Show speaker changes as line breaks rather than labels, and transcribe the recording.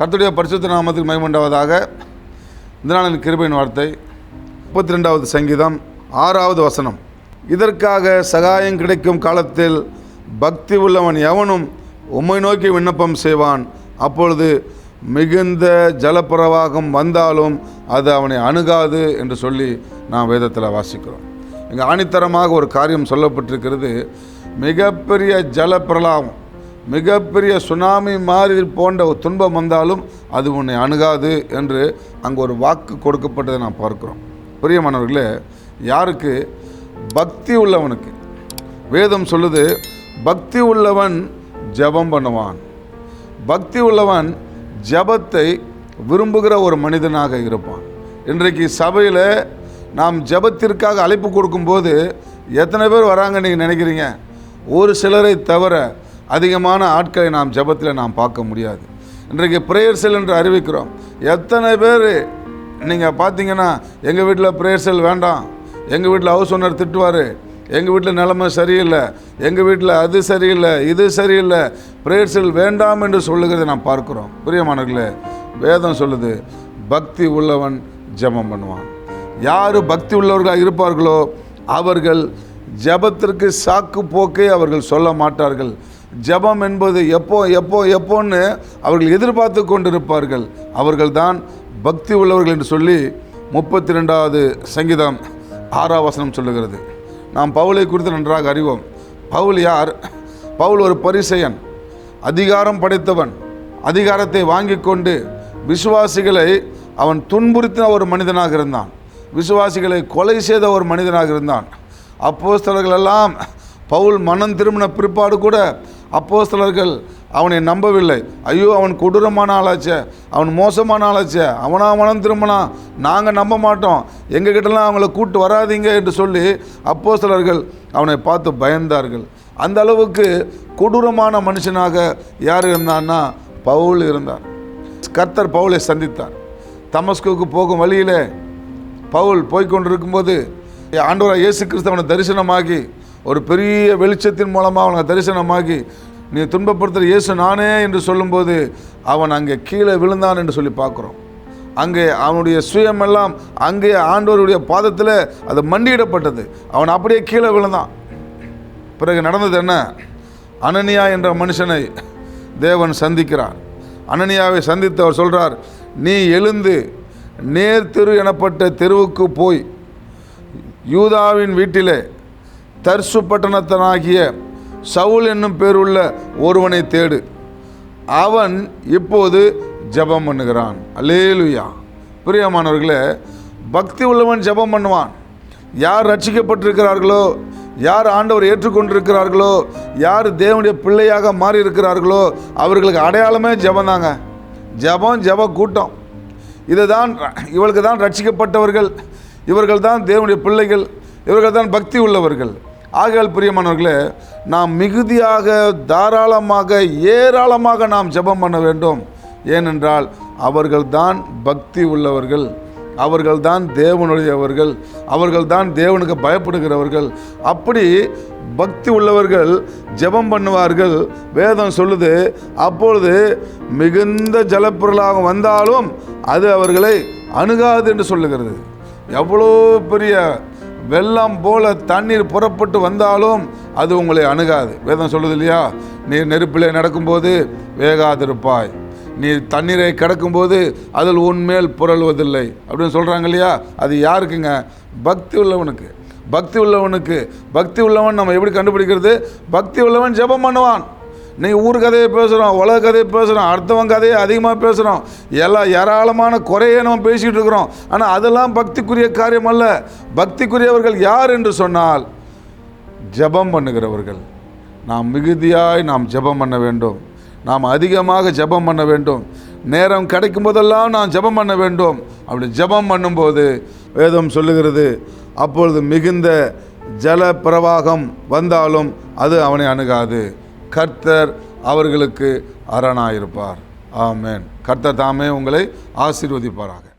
கர்த்துடைய பரிசுத்த நாமத்துக்கு மயமண்டாவதாக இந்த நாளின் கிருபையின் வார்த்தை. முப்பத்தி ரெண்டாவது சங்கீதம் ஆறாவது வசனம். இதற்காக சகாயம் கிடைக்கும் காலத்தில் பக்தி உள்ளவன் எவனும் உம்மை நோக்கி விண்ணப்பம் செய்வான். அப்பொழுது மிகுந்த ஜலப்பிரவாகம் வந்தாலும் அது அவனை அணுகாது என்று சொல்லி நாம் வேதத்தில் வாசிக்கிறோம். இங்கே ஆணித்தரமாக ஒரு காரியம் சொல்லப்பட்டிருக்கிறது. மிகப்பெரிய ஜலப்பிரலாபம் மிகப்பெரிய சுனாமி மாதிரி போன்ற ஒரு துன்பம் வந்தாலும் அது உன்னை அணுகாது என்று அங்கே ஒரு வாக்கு கொடுக்கப்பட்டதை நான் பார்க்குறோம். பிரியமானவர்களே யாருக்கு? பக்தி உள்ளவனுக்கு. வேதம் சொல்லுது பக்தி உள்ளவன் ஜெபம் பண்ணுவான். பக்தி உள்ளவன் ஜெபத்தை விரும்புகிற ஒரு மனிதனாக இருப்பான். இன்றைக்கு சபையில் நாம் ஜெபத்திற்காக அழைப்பு கொடுக்கும்போது எத்தனை பேர் வராங்க நீங்கள் நினைக்கிறீங்க? ஒரு சிலரை தவிர அதிகமான ஆட்களை நாம் ஜெபத்தில் நாம் பார்க்க முடியாது. இன்றைக்கு ப்ரேயர் செல் என்று அறிவிக்கிறோம். எத்தனை பேர் நீங்கள் பார்த்தீங்கன்னா எங்கள் வீட்டில் ப்ரேயர் செல் வேண்டாம். எங்கள் வீட்டில் ஹவுஸ் ஓனர் திட்டுவார். எங்கள் வீட்டில் நிலைமை சரியில்லை. எங்கள் வீட்டில் அது சரியில்லை இது சரியில்லை. ப்ரேயர் செல் வேண்டாம் என்று சொல்லுகிறதை நாம் பார்க்குறோம். பிரியமானவர்களே வேதம் சொல்லுது பக்தி உள்ளவன் ஜெபம் பண்ணுவான். யார் பக்தி உள்ளவர்களாக இருப்பார்களோ அவர்கள் ஜெபத்திற்கு சாக்கு போக்கை அவர்கள் சொல்ல மாட்டார்கள். ஜெபம் என்பது எப்போ எப்போ எப்போன்னு அவர்கள் எதிர்பார்த்து கொண்டிருப்பார்கள். அவர்கள்தான் பக்தி உள்ளவர்கள் என்று சொல்லி முப்பத்தி ரெண்டாவது சங்கீதம் ஆறாவசனம் சொல்லுகிறது. நாம் பவுலை குறித்து நன்றாக அறிவோம். பவுல் யார்? பவுல் ஒரு பரிசெயன் அதிகாரம் படைத்தவன் அதிகாரத்தை வாங்கி கொண்டு விசுவாசிகளை அவன் துன்புறுத்தின ஒரு மனிதனாக இருந்தான். விசுவாசிகளை கொலை செய்த ஒரு மனிதனாக இருந்தான். அப்போஸ்தலர்கள் எல்லாம் பவுல் மனம் திரும்பின பிற்பாடு கூட அப்போஸ்தலர்கள் அவனை நம்பவில்லை. ஐயோ அவன் கொடூரமான ஆளாச்சே. அவன் மோசமான ஆளாச்சே. அவனா அவனும் திரும்பினா நாங்கள் நம்ப மாட்டோம். எங்ககிட்டலாம் அவங்கள கூட்டு வராதீங்க என்று சொல்லி அப்போஸ்தலர்கள் அவனை பார்த்து பயந்தார்கள். அந்த அளவுக்கு கொடூரமான மனுஷனாக யார் இருந்தான்னா பவுல் இருந்தார். கர்த்தர் பவுலை சந்தித்தார். தமஸ்குக்கு போகும் வழியிலே பவுல் போய்கொண்டிருக்கும்போது ஆண்டவராக இயேசு கிறிஸ்தவனை தரிசனமாகி ஒரு பெரிய வெளிச்சத்தின் மூலமாக அவனை தரிசனமாகி நீ துன்பப்படுத்துகிற இயேசு நானே என்று சொல்லும்போது அவன் அங்கே கீழே விழுந்தான் என்று சொல்லி பார்க்குறோம். அங்கே அவனுடைய சுயமெல்லாம் அங்கே ஆண்டோருடைய பாதத்தில் அது மண்டியிடப்பட்டது. அவன் அப்படியே கீழே விழுந்தான். பிறகு நடந்தது என்ன? அனனியா என்ற மனுஷனை தேவன் சந்திக்கிறார். அனனியாவை சந்தித்து அவர் சொல்கிறார் நீ எழுந்து நேர் தெரு எனப்பட்ட தெருவுக்கு போய் யூதாவின் வீட்டிலே தர்சு பட்டணத்தனாகிய சவுல் என்னும் பேருள்ள ஒருவனை தேடு. அவன் இப்போது ஜெபம் பண்ணுகிறான். அலேலுயா பிரியமானவர்களே பக்தி உள்ளவன் ஜெபம் பண்ணுவான். யார் ரட்சிக்கப்பட்டிருக்கிறார்களோ யார் ஆண்டவர் ஏற்றுக்கொண்டிருக்கிறார்களோ யார் தேவனுடைய பிள்ளையாக மாறி இருக்கிறார்களோ அவர்களுக்கு அடையாளமே ஜெபம் தாங்க. ஜெபம் ஜெப கூட்டம். இதுதான் இவளுக்கு தான் ரட்சிக்கப்பட்டவர்கள். இவர்கள் தான் தேவனுடைய பிள்ளைகள். இவர்கள் தான் பக்தி உள்ளவர்கள். ஆகையால் பிரியமானவர்களே நாம் மிகுதியாக தாராளமாக ஏராளமாக நாம் ஜெபம் பண்ண வேண்டும். ஏனென்றால் அவர்கள்தான் பக்தி உள்ளவர்கள். அவர்கள்தான் தேவனுடையவர்கள். அவர்கள்தான் தேவனுக்கு பயப்படுகிறவர்கள். அப்படி பக்தி உள்ளவர்கள் ஜெபம் பண்ணுவார்கள். வேதம் சொல்லுது அப்பொழுது மிகுந்த ஜலப்பொருளாக வந்தாலும் அது அவர்களை அணுகாது என்று சொல்லுகிறது. எவ்வளோ பெரிய வெள்ளம் போல தண்ணீர் புறப்பட்டு வந்தாலும் அது உங்களை அணுகாது. வேதம் சொல்லுது இல்லையா? நீர் நெருப்பிலே நடக்கும்போது வேகாதிருப்பாய். நீ தண்ணீரை கிடக்கும்போது அதில் உன்மேல் புரள்வதில்லை. அப்படின்னு சொல்கிறாங்க இல்லையா? அது யாருக்குங்க? பக்தி உள்ளவனுக்கு. பக்தி உள்ளவனுக்கு. பக்தி உள்ளவன் நம்ம எப்படி கண்டுபிடிக்கிறது? பக்தி உள்ளவன் ஜெபம் பண்ணுவான். நீங்கள் ஊர் கதையை பேசுகிறோம் உலக கதையை பேசுகிறோம் அடுத்தவங்க கதையை அதிகமாக பேசுகிறோம் எல்லாம் ஏராளமான குறையை நம்ம பேசிகிட்டு இருக்கிறோம். ஆனால் அதெல்லாம் பக்திக்குரிய காரியம் அல்ல. பக்திக்குரியவர்கள் யார் என்று சொன்னால் ஜெபம் பண்ணுகிறவர்கள். நாம் மிகுதியாய் நாம் ஜெபம் பண்ண வேண்டும். நாம் அதிகமாக ஜெபம் பண்ண வேண்டும். நேரம் கிடைக்கும் போதெல்லாம் நாம் ஜெபம் பண்ண வேண்டும். அப்படி ஜெபம் பண்ணும்போது வேதம் சொல்லுகிறது அப்பொழுது மிகுந்த ஜல பிரவாகம் வந்தாலும் அது அவனை அணுகாது. கர்த்தர் அவர்களுக்கு அரணாயிருப்பார். ஆமேன். கர்த்தர் தாமே உங்களை ஆசீர்வதிப்பாராக.